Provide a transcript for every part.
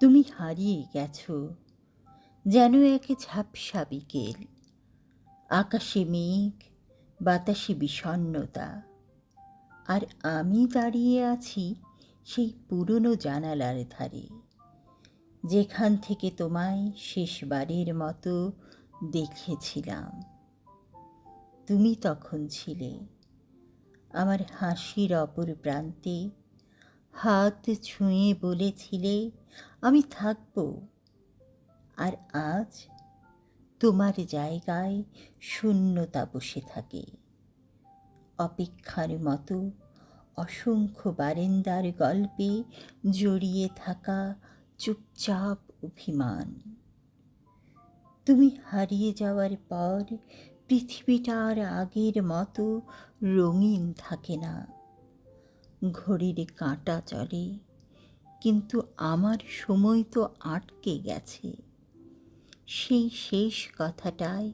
তুমি হারিয়ে গেছো। যেন এক ঝাপসা বিকেল। আকাশে মেঘ, বাতাসে বিষণ্ণতা। আর আমি দাঁড়িয়ে আছি সেই পুরনো জানালার ধারে। যেখান থেকে তোমায় শেষবারের মতো দেখেছিলাম। তুমি তখন ছিলে আমার হাসির অপর প্রান্তে। হাত ছুঁয়ে বলেছিলে আমি থাকব। আর আজ তোমার জায়গায় শূন্যতা বসে থাকে। অপেক্ষার মতো অসংখ্য বারেন্দার গল্পে জড়িয়ে থাকা চুপচাপ অভিমান। তুমি হারিয়ে যাওয়ার পর পৃথিবীটা আর আগের মতো রঙিন থাকে না। ঘড়ির কাঁটা চলে। কিন্তু আমার সময় তো আটকে গেছে। সেই শেষ কথাটায়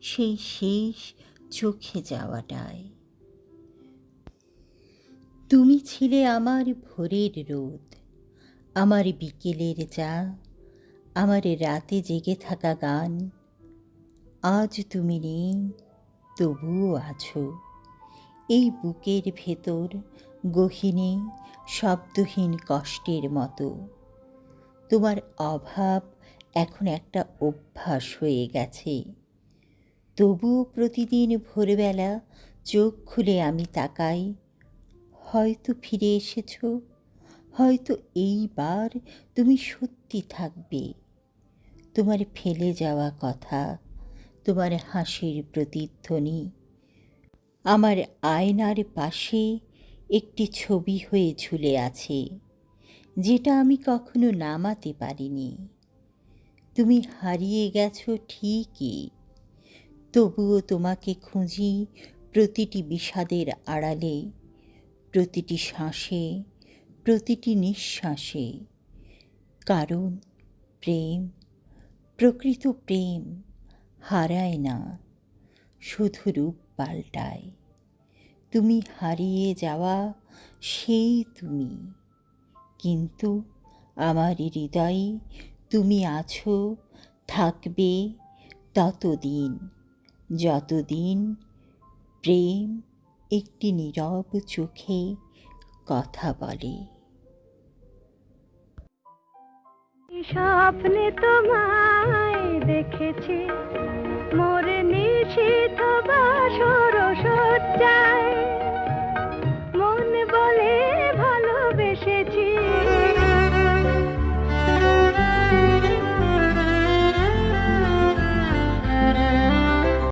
সেই শেষ চোখে যাওয়াটায় তুমি ছিলে আমার ভোরের রোদ, আমার বিকেলের চা আমার রাতে জেগে থাকা গান। আজ তুমি নেই, তবুও আছো, এই বুকের ভেতর গহিনে শব্দহীন কষ্টের মতো। তোমার অভাব এখন একটা অভ্যাস হয়ে গেছে। তবুও প্রতিদিন ভোরবেলা চোখ খুলে আমি তাকাই। হয়তো ফিরে এসেছ, হয়তো এইবার তুমি সত্যি থাকবে। তোমার ফেলে যাওয়া কথা, তোমার হাসির প্রতিধ্বনি, আমার আয়নার পাশে একটি ছবি হয়ে ঝুলে আছে, যেটা আমি কখনো নামাতে পারিনি। তুমি হারিয়ে গেছো ঠিকই, তবুও তোমাকে খুঁজি প্রতিটি বিষাদের আড়ালে, প্রতিটি শ্বাসে, প্রতিটি নিঃশ্বাসে। কারণ প্রেম, প্রকৃত প্রেম হারায় না, শুধু রূপ পাল্টায়। তুমি হারিয়ে যাওয়া সেই তুমি। কিন্তু আমার হৃদয়ে তুমি আছো, থাকবে ততদিন। যতদিন প্রেম একটি নীরব চোখে কথা বলে। স্বপ্নে তোমায়